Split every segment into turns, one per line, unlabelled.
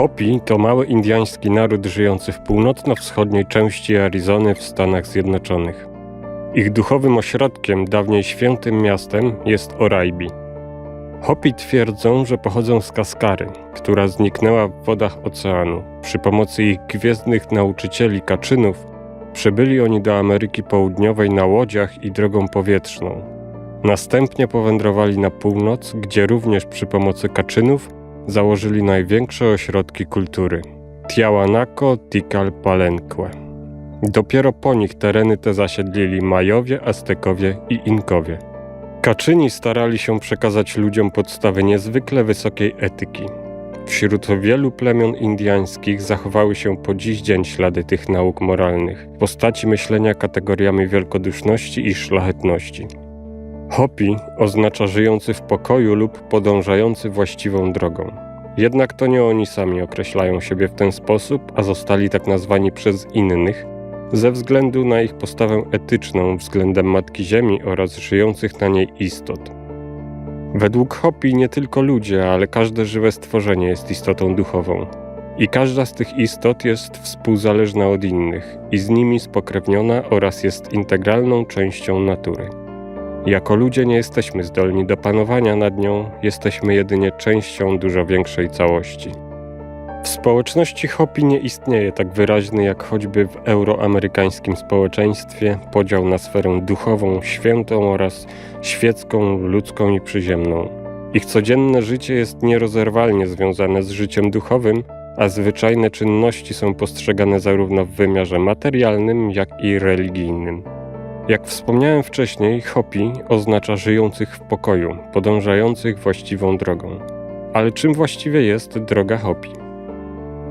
Hopi to mały indyjski naród żyjący w północno-wschodniej części Arizony w Stanach Zjednoczonych. Ich duchowym ośrodkiem, dawniej świętym miastem, jest Oraibi. Hopi twierdzą, że pochodzą z Kaskary, która zniknęła w wodach oceanu. Przy pomocy ich gwiezdnych nauczycieli kaczynów przybyli oni do Ameryki Południowej na łodziach i drogą powietrzną. Następnie powędrowali na północ, gdzie również przy pomocy kaczynów założyli największe ośrodki kultury Tiahuanaco, Tikal, Palenque. Dopiero po nich tereny te zasiedlili Majowie, Aztekowie i Inkowie. Kaczyni starali się przekazać ludziom podstawy niezwykle wysokiej etyki. Wśród wielu plemion indyjskich zachowały się po dziś dzień ślady tych nauk moralnych, w postaci myślenia kategoriami wielkoduszności i szlachetności. Hopi oznacza żyjący w pokoju lub podążający właściwą drogą. Jednak to nie oni sami określają siebie w ten sposób, a zostali tak nazwani przez innych, ze względu na ich postawę etyczną względem Matki Ziemi oraz żyjących na niej istot. Według Hopi nie tylko ludzie, ale każde żywe stworzenie jest istotą duchową. I każda z tych istot jest współzależna od innych i z nimi spokrewniona oraz jest integralną częścią natury. Jako ludzie nie jesteśmy zdolni do panowania nad nią, jesteśmy jedynie częścią dużo większej całości. W społeczności Hopi nie istnieje tak wyraźny jak choćby w euroamerykańskim społeczeństwie podział na sferę duchową, świętą oraz świecką, ludzką i przyziemną. Ich codzienne życie jest nierozerwalnie związane z życiem duchowym, a zwyczajne czynności są postrzegane zarówno w wymiarze materialnym, jak i religijnym. Jak wspomniałem wcześniej, Hopi oznacza żyjących w pokoju, podążających właściwą drogą. Ale czym właściwie jest droga Hopi?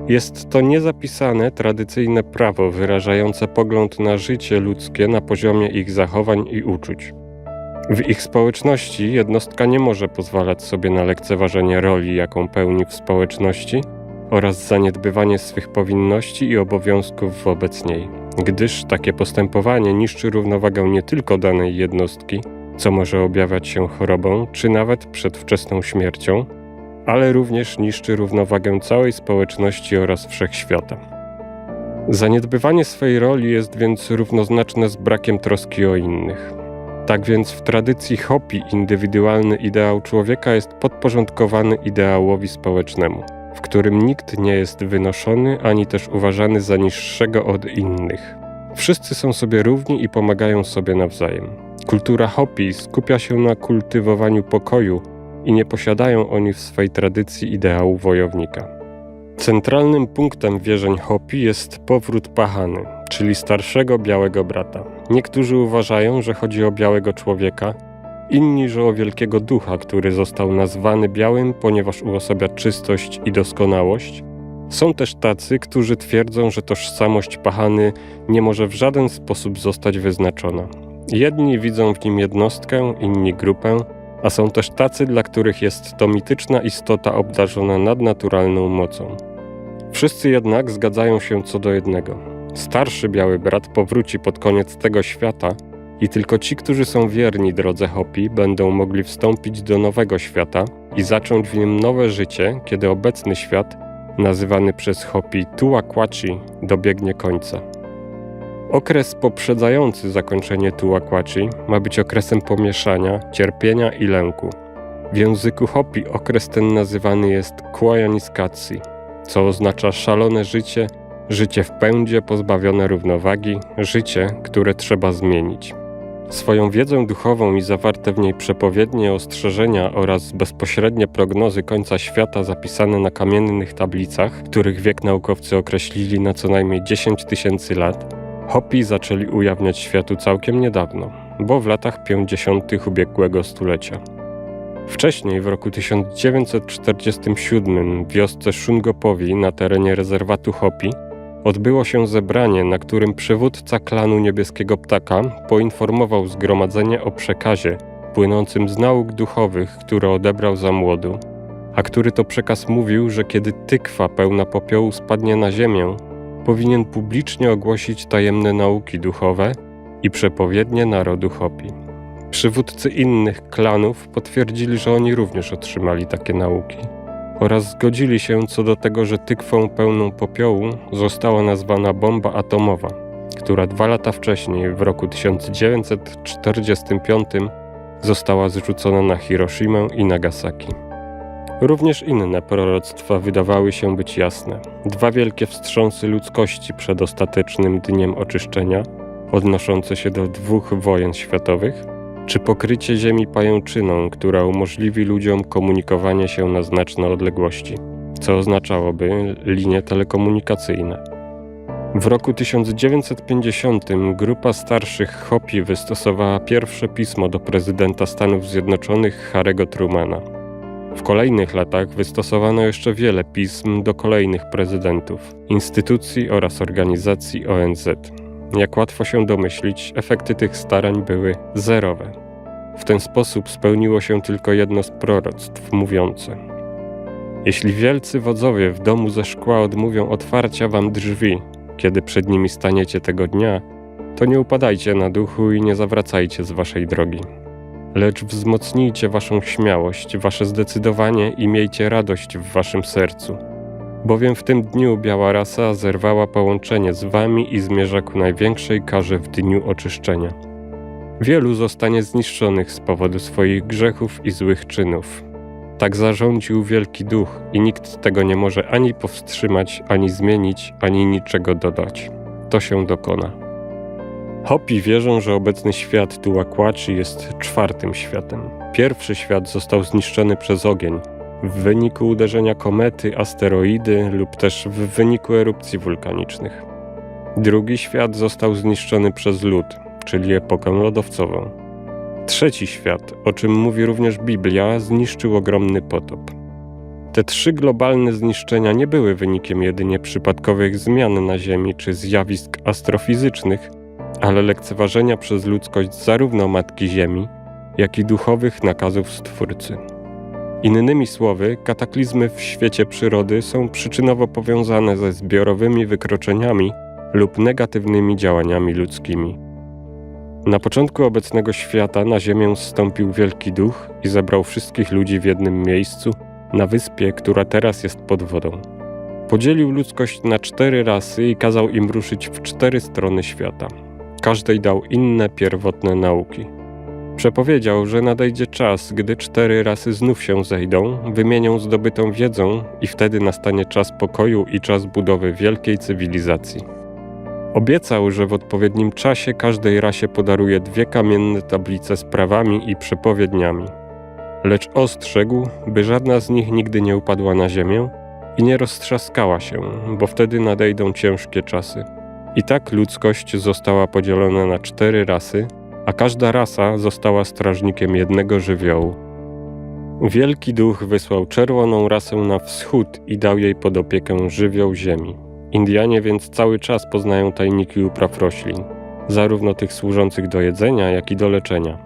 Jest to niezapisane, tradycyjne prawo wyrażające pogląd na życie ludzkie na poziomie ich zachowań i uczuć. W ich społeczności jednostka nie może pozwalać sobie na lekceważenie roli, jaką pełni w społeczności oraz zaniedbywanie swych powinności i obowiązków wobec niej gdyż takie postępowanie niszczy równowagę nie tylko danej jednostki, co może objawiać się chorobą czy nawet przedwczesną śmiercią, ale również niszczy równowagę całej społeczności oraz wszechświata. Zaniedbywanie swej roli jest więc równoznaczne z brakiem troski o innych. Tak więc w tradycji Hopi indywidualny ideał człowieka jest podporządkowany ideałowi społecznemu w którym nikt nie jest wynoszony ani też uważany za niższego od innych. Wszyscy są sobie równi i pomagają sobie nawzajem. Kultura Hopi skupia się na kultywowaniu pokoju i nie posiadają oni w swej tradycji ideału wojownika. Centralnym punktem wierzeń Hopi jest powrót Pahany, czyli starszego białego brata. Niektórzy uważają, że chodzi o białego człowieka, inni, że o wielkiego ducha, który został nazwany białym, ponieważ uosabia czystość i doskonałość. Są też tacy, którzy twierdzą, że tożsamość Pahany nie może w żaden sposób zostać wyznaczona. Jedni widzą w nim jednostkę, inni grupę, a są też tacy, dla których jest to mityczna istota obdarzona nadnaturalną mocą. Wszyscy jednak zgadzają się co do jednego. Starszy biały brat powróci pod koniec tego świata – i tylko ci, którzy są wierni drodze Hopi, będą mogli wstąpić do nowego świata i zacząć w nim nowe życie, kiedy obecny świat, nazywany przez Hopi Tuakwachi, dobiegnie końca. Okres poprzedzający zakończenie Tuakwachi ma być okresem pomieszania, cierpienia i lęku. W języku Hopi okres ten nazywany jest Kwajaniskatsi, co oznacza szalone życie, życie w pędzie pozbawione równowagi, życie, które trzeba zmienić. Swoją wiedzę duchową i zawarte w niej przepowiednie, ostrzeżenia oraz bezpośrednie prognozy końca świata zapisane na kamiennych tablicach, których wiek naukowcy określili na co najmniej 10 tysięcy lat, Hopi zaczęli ujawniać światu całkiem niedawno, bo w latach 50. ubiegłego stulecia. Wcześniej, w roku 1947, w wiosce Shungopowi na terenie rezerwatu Hopi, Odbyło się zebranie, na którym przywódca klanu Niebieskiego Ptaka poinformował zgromadzenie o przekazie płynącym z nauk duchowych, które odebrał za młodu, a który to przekaz mówił, że kiedy tykwa pełna popiołu spadnie na ziemię, powinien publicznie ogłosić tajemne nauki duchowe i przepowiednie narodu Hopi. Przywódcy innych klanów potwierdzili, że oni również otrzymali takie nauki. Oraz zgodzili się co do tego, że tykwą pełną popiołu została nazwana bomba atomowa, która dwa lata wcześniej, w roku 1945, została zrzucona na Hiroshimę i Nagasaki. Również inne proroctwa wydawały się być jasne. Dwa wielkie wstrząsy ludzkości przed ostatecznym dniem oczyszczenia, odnoszące się do dwóch wojen światowych, czy pokrycie Ziemi pajęczyną, która umożliwi ludziom komunikowanie się na znaczne odległości, co oznaczałoby linie telekomunikacyjne. W roku 1950 grupa starszych Hopi wystosowała pierwsze pismo do prezydenta Stanów Zjednoczonych Harry'ego Trumana. W kolejnych latach wystosowano jeszcze wiele pism do kolejnych prezydentów, instytucji oraz organizacji ONZ. Jak łatwo się domyślić, efekty tych starań były zerowe. W ten sposób spełniło się tylko jedno z proroctw mówiące: Jeśli wielcy wodzowie w domu ze szkła odmówią otwarcia wam drzwi, kiedy przed nimi staniecie tego dnia, to nie upadajcie na duchu i nie zawracajcie z waszej drogi. Lecz wzmocnijcie waszą śmiałość, wasze zdecydowanie i miejcie radość w waszym sercu. Bowiem w tym dniu biała rasa zerwała połączenie z wami i zmierza ku największej karze w dniu oczyszczenia. Wielu zostanie zniszczonych z powodu swoich grzechów i złych czynów. Tak zarządził Wielki Duch i nikt tego nie może ani powstrzymać, ani zmienić, ani niczego dodać. To się dokona. Hopi wierzą, że obecny świat Tułakłaczy jest czwartym światem. Pierwszy świat został zniszczony przez ogień w wyniku uderzenia komety, asteroidy lub też w wyniku erupcji wulkanicznych. Drugi świat został zniszczony przez lód, czyli epokę lodowcową. Trzeci świat, o czym mówi również Biblia, zniszczył ogromny potop. Te trzy globalne zniszczenia nie były wynikiem jedynie przypadkowych zmian na Ziemi czy zjawisk astrofizycznych, ale lekceważenia przez ludzkość zarówno Matki Ziemi, jak i duchowych nakazów Stwórcy. Innymi słowy, kataklizmy w świecie przyrody są przyczynowo powiązane ze zbiorowymi wykroczeniami lub negatywnymi działaniami ludzkimi. Na początku obecnego świata na Ziemię zstąpił Wielki Duch i zebrał wszystkich ludzi w jednym miejscu, na wyspie, która teraz jest pod wodą. Podzielił ludzkość na cztery rasy i kazał im ruszyć w cztery strony świata. Każdej dał inne pierwotne nauki. Przepowiedział, że nadejdzie czas, gdy cztery rasy znów się zejdą, wymienią zdobytą wiedzą i wtedy nastanie czas pokoju i czas budowy wielkiej cywilizacji. Obiecał, że w odpowiednim czasie każdej rasie podaruje dwie kamienne tablice z prawami i przepowiedniami. Lecz ostrzegł, by żadna z nich nigdy nie upadła na ziemię i nie roztrzaskała się, bo wtedy nadejdą ciężkie czasy. I tak ludzkość została podzielona na cztery rasy, a każda rasa została strażnikiem jednego żywiołu. Wielki Duch wysłał czerwoną rasę na wschód i dał jej pod opiekę żywioł ziemi. Indianie więc cały czas poznają tajniki upraw roślin, zarówno tych służących do jedzenia, jak i do leczenia.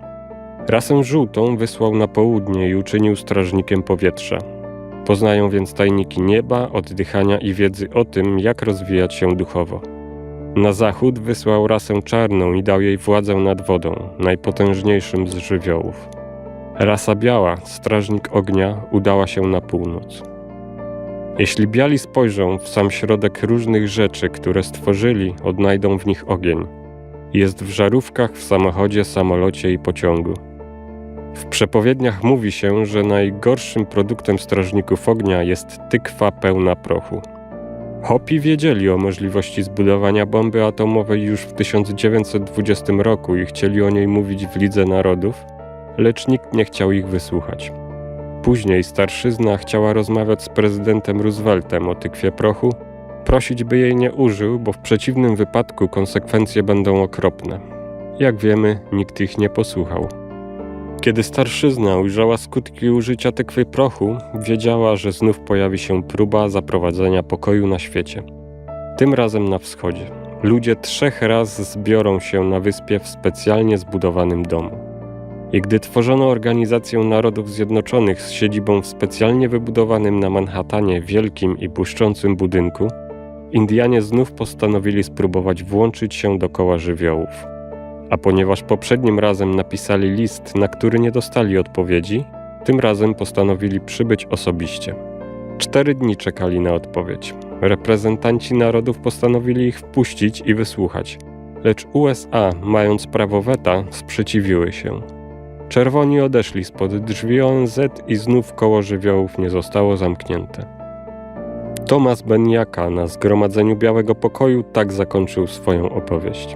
Rasę żółtą wysłał na południe i uczynił strażnikiem powietrza. Poznają więc tajniki nieba, oddychania i wiedzy o tym, jak rozwijać się duchowo. Na zachód wysłał rasę czarną i dał jej władzę nad wodą, najpotężniejszym z żywiołów. Rasa biała, strażnik ognia, udała się na północ. Jeśli biali spojrzą w sam środek różnych rzeczy, które stworzyli, odnajdą w nich ogień. Jest w żarówkach, w samochodzie, samolocie i pociągu. W przepowiedniach mówi się, że najgorszym produktem strażników ognia jest tykwa pełna prochu. Hopi wiedzieli o możliwości zbudowania bomby atomowej już w 1920 roku i chcieli o niej mówić w Lidze Narodów, lecz nikt nie chciał ich wysłuchać. Później starszyzna chciała rozmawiać z prezydentem Rooseveltem o tykwie prochu, prosić, by jej nie użył, bo w przeciwnym wypadku konsekwencje będą okropne. Jak wiemy, nikt ich nie posłuchał. Kiedy starszyzna ujrzała skutki użycia tykwy prochu, wiedziała, że znów pojawi się próba zaprowadzenia pokoju na świecie. Tym razem na wschodzie. Ludzie trzech raz zbiorą się na wyspie w specjalnie zbudowanym domu. I gdy tworzono Organizację Narodów Zjednoczonych z siedzibą w specjalnie wybudowanym na Manhattanie wielkim i błyszczącym budynku, Indianie znów postanowili spróbować włączyć się do koła żywiołów. A ponieważ poprzednim razem napisali list, na który nie dostali odpowiedzi, tym razem postanowili przybyć osobiście. Cztery dni czekali na odpowiedź. Reprezentanci narodów postanowili ich wpuścić i wysłuchać, lecz USA, mając prawo weta, sprzeciwiły się. Czerwoni odeszli spod drzwi ONZ i znów koło żywiołów nie zostało zamknięte. Tomasz Beniaka na Zgromadzeniu Białego Pokoju tak zakończył swoją opowieść.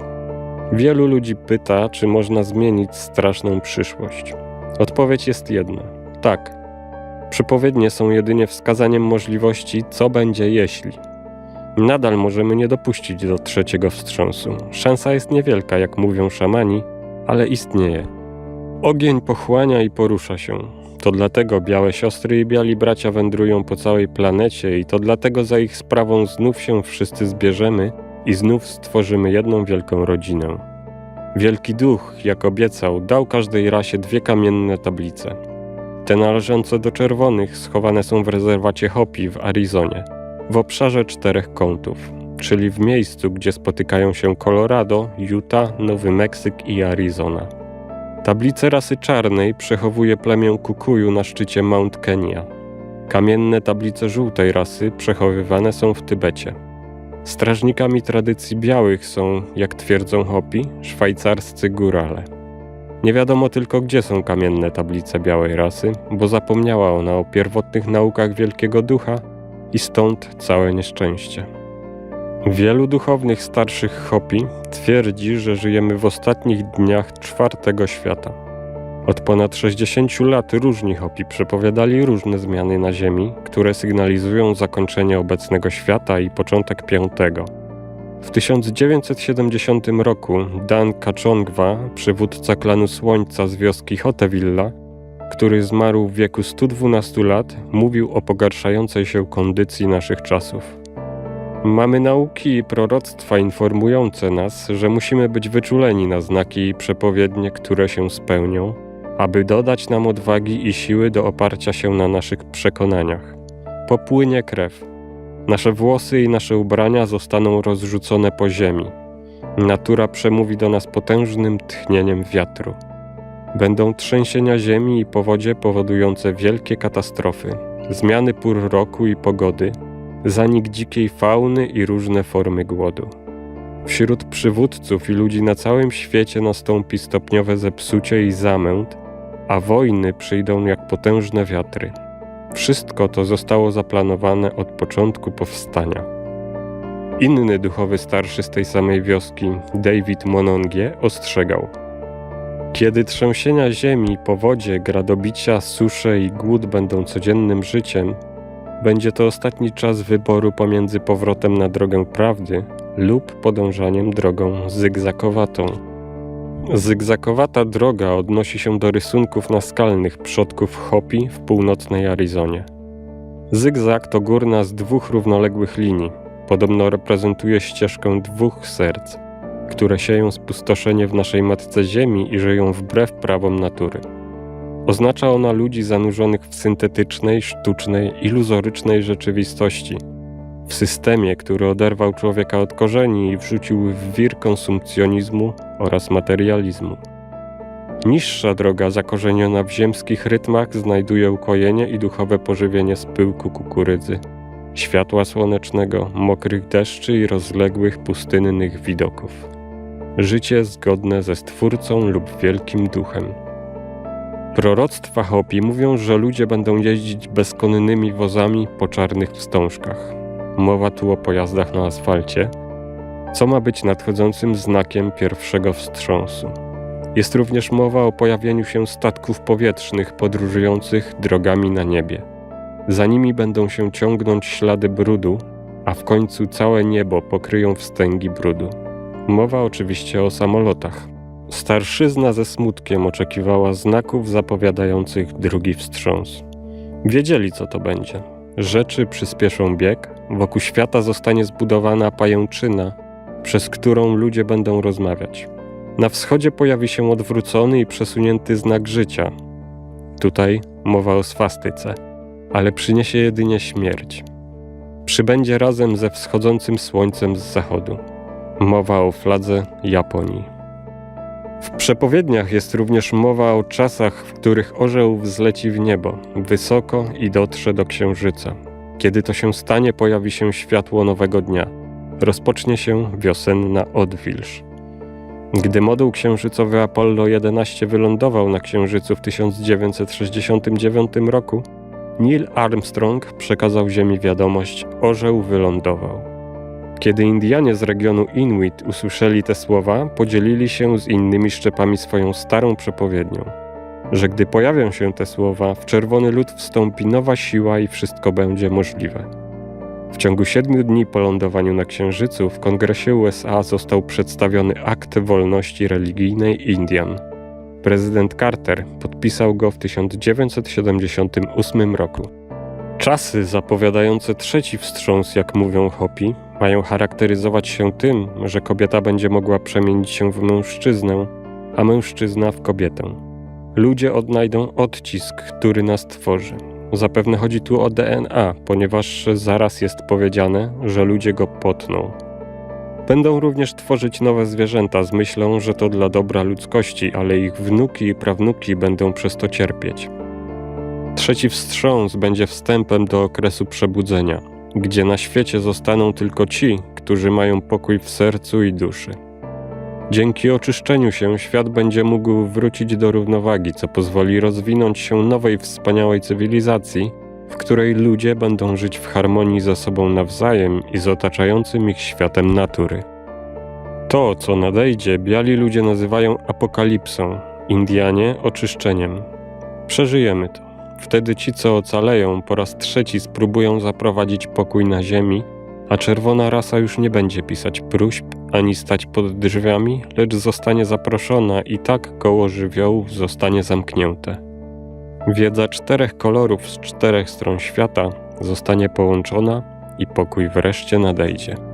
Wielu ludzi pyta, czy można zmienić straszną przyszłość. Odpowiedź jest jedna: tak. Przepowiednie są jedynie wskazaniem możliwości, co będzie jeśli. Nadal możemy nie dopuścić do trzeciego wstrząsu. Szansa jest niewielka, jak mówią szamani, ale istnieje. Ogień pochłania i porusza się. To dlatego białe siostry i biali bracia wędrują po całej planecie i to dlatego za ich sprawą znów się wszyscy zbierzemy i znów stworzymy jedną wielką rodzinę. Wielki Duch, jak obiecał, dał każdej rasie dwie kamienne tablice. Te należące do czerwonych schowane są w rezerwacie Hopi w Arizonie, w obszarze czterech kątów, czyli w miejscu, gdzie spotykają się Colorado, Utah, Nowy Meksyk i Arizona. Tablice rasy czarnej przechowuje plemię Kukuju na szczycie Mount Kenya. Kamienne tablice żółtej rasy przechowywane są w Tybecie. Strażnikami tradycji białych są, jak twierdzą Hopi, szwajcarscy górale. Nie wiadomo tylko, gdzie są kamienne tablice białej rasy, bo zapomniała ona o pierwotnych naukach Wielkiego Ducha i stąd całe nieszczęście. Wielu duchownych starszych Hopi twierdzi, że żyjemy w ostatnich dniach czwartego świata. Od ponad 60 lat różni Hopi przepowiadali różne zmiany na Ziemi, które sygnalizują zakończenie obecnego świata i początek piątego. W 1970 roku Dan Kachongwa, przywódca klanu Słońca z wioski Hotevilla, który zmarł w wieku 112 lat, mówił o pogarszającej się kondycji naszych czasów. Mamy nauki i proroctwa informujące nas, że musimy być wyczuleni na znaki i przepowiednie, które się spełnią, aby dodać nam odwagi i siły do oparcia się na naszych przekonaniach. Popłynie krew. Nasze włosy i nasze ubrania zostaną rozrzucone po ziemi. Natura przemówi do nas potężnym tchnieniem wiatru. Będą trzęsienia ziemi i powodzie powodujące wielkie katastrofy, zmiany pór roku i pogody, zanik dzikiej fauny i różne formy głodu. Wśród przywódców i ludzi na całym świecie nastąpi stopniowe zepsucie i zamęt, a wojny przyjdą jak potężne wiatry. Wszystko to zostało zaplanowane od początku powstania. Inny duchowy starszy z tej samej wioski, David Monongie, ostrzegał: Kiedy trzęsienia ziemi, powodzie, gradobicia, susze i głód będą codziennym życiem, będzie to ostatni czas wyboru pomiędzy powrotem na drogę prawdy lub podążaniem drogą zygzakowatą. Zygzakowata droga odnosi się do rysunków naskalnych przodków Hopi w północnej Arizonie. Zygzak to górna z dwóch równoległych linii. Podobno reprezentuje ścieżkę dwóch serc, które sieją spustoszenie w naszej matce Ziemi i żyją wbrew prawom natury. Oznacza ona ludzi zanurzonych w syntetycznej, sztucznej, iluzorycznej rzeczywistości, w systemie, który oderwał człowieka od korzeni i wrzucił w wir konsumpcjonizmu oraz materializmu. Niższa droga zakorzeniona w ziemskich rytmach znajduje ukojenie i duchowe pożywienie z pyłku kukurydzy, światła słonecznego, mokrych deszczy i rozległych pustynnych widoków. Życie zgodne ze Stwórcą lub Wielkim Duchem. Proroctwa Hopi mówią, że ludzie będą jeździć bezkonnymi wozami po czarnych wstążkach. Mowa tu o pojazdach na asfalcie, co ma być nadchodzącym znakiem pierwszego wstrząsu. Jest również mowa o pojawieniu się statków powietrznych podróżujących drogami na niebie. Za nimi będą się ciągnąć ślady brudu, a w końcu całe niebo pokryją wstęgi brudu. Mowa oczywiście o samolotach. Starszyzna ze smutkiem oczekiwała znaków zapowiadających drugi wstrząs. Wiedzieli, co to będzie. Rzeczy przyspieszą bieg, wokół świata zostanie zbudowana pajęczyna, przez którą ludzie będą rozmawiać. Na wschodzie pojawi się odwrócony i przesunięty znak życia. Tutaj mowa o swastyce, ale przyniesie jedynie śmierć. Przybędzie razem ze wschodzącym słońcem z zachodu. Mowa o fladze Japonii. W przepowiedniach jest również mowa o czasach, w których orzeł wzleci w niebo, wysoko i dotrze do księżyca. Kiedy to się stanie, pojawi się światło nowego dnia. Rozpocznie się wiosenna odwilż. Gdy moduł księżycowy Apollo 11 wylądował na Księżycu w 1969 roku, Neil Armstrong przekazał Ziemi wiadomość: Orzeł wylądował. Kiedy Indianie z regionu Inuit usłyszeli te słowa, podzielili się z innymi szczepami swoją starą przepowiednią, że gdy pojawią się te słowa, w czerwony lud wstąpi nowa siła i wszystko będzie możliwe. W ciągu siedmiu dni po lądowaniu na Księżycu w Kongresie USA został przedstawiony akt wolności religijnej Indian. Prezydent Carter podpisał go w 1978 roku. Czasy zapowiadające trzeci wstrząs, jak mówią Hopi, mają charakteryzować się tym, że kobieta będzie mogła przemienić się w mężczyznę, a mężczyzna w kobietę. Ludzie odnajdą odcisk, który nas tworzy. Zapewne chodzi tu o DNA, ponieważ zaraz jest powiedziane, że ludzie go potną. Będą również tworzyć nowe zwierzęta z myślą, że to dla dobra ludzkości, ale ich wnuki i prawnuki będą przez to cierpieć. Trzeci wstrząs będzie wstępem do okresu przebudzenia, gdzie na świecie zostaną tylko ci, którzy mają pokój w sercu i duszy. Dzięki oczyszczeniu się świat będzie mógł wrócić do równowagi, co pozwoli rozwinąć się nowej, wspaniałej cywilizacji, w której ludzie będą żyć w harmonii ze sobą nawzajem i z otaczającym ich światem natury. To, co nadejdzie, biali ludzie nazywają apokalipsą, Indianie oczyszczeniem. Przeżyjemy to. Wtedy ci, co ocaleją, po raz trzeci spróbują zaprowadzić pokój na ziemi, a czerwona rasa już nie będzie pisać próśb ani stać pod drzwiami, lecz zostanie zaproszona i tak koło żywiołów zostanie zamknięte. Wiedza czterech kolorów z czterech stron świata zostanie połączona i pokój wreszcie nadejdzie.